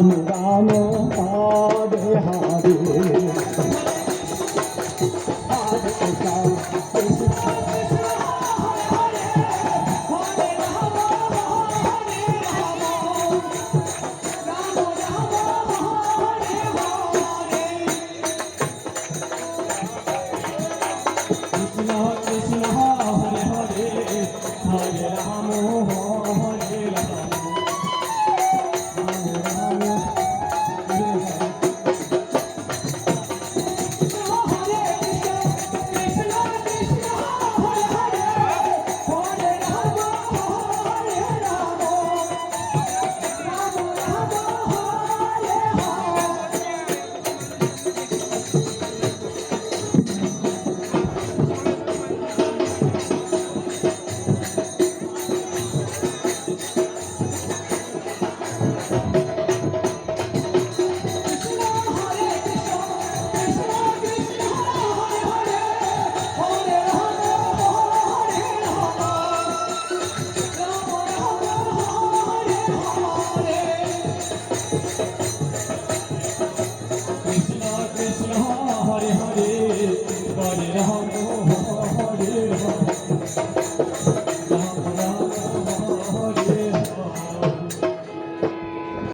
Ram Ram Hare Hare Ram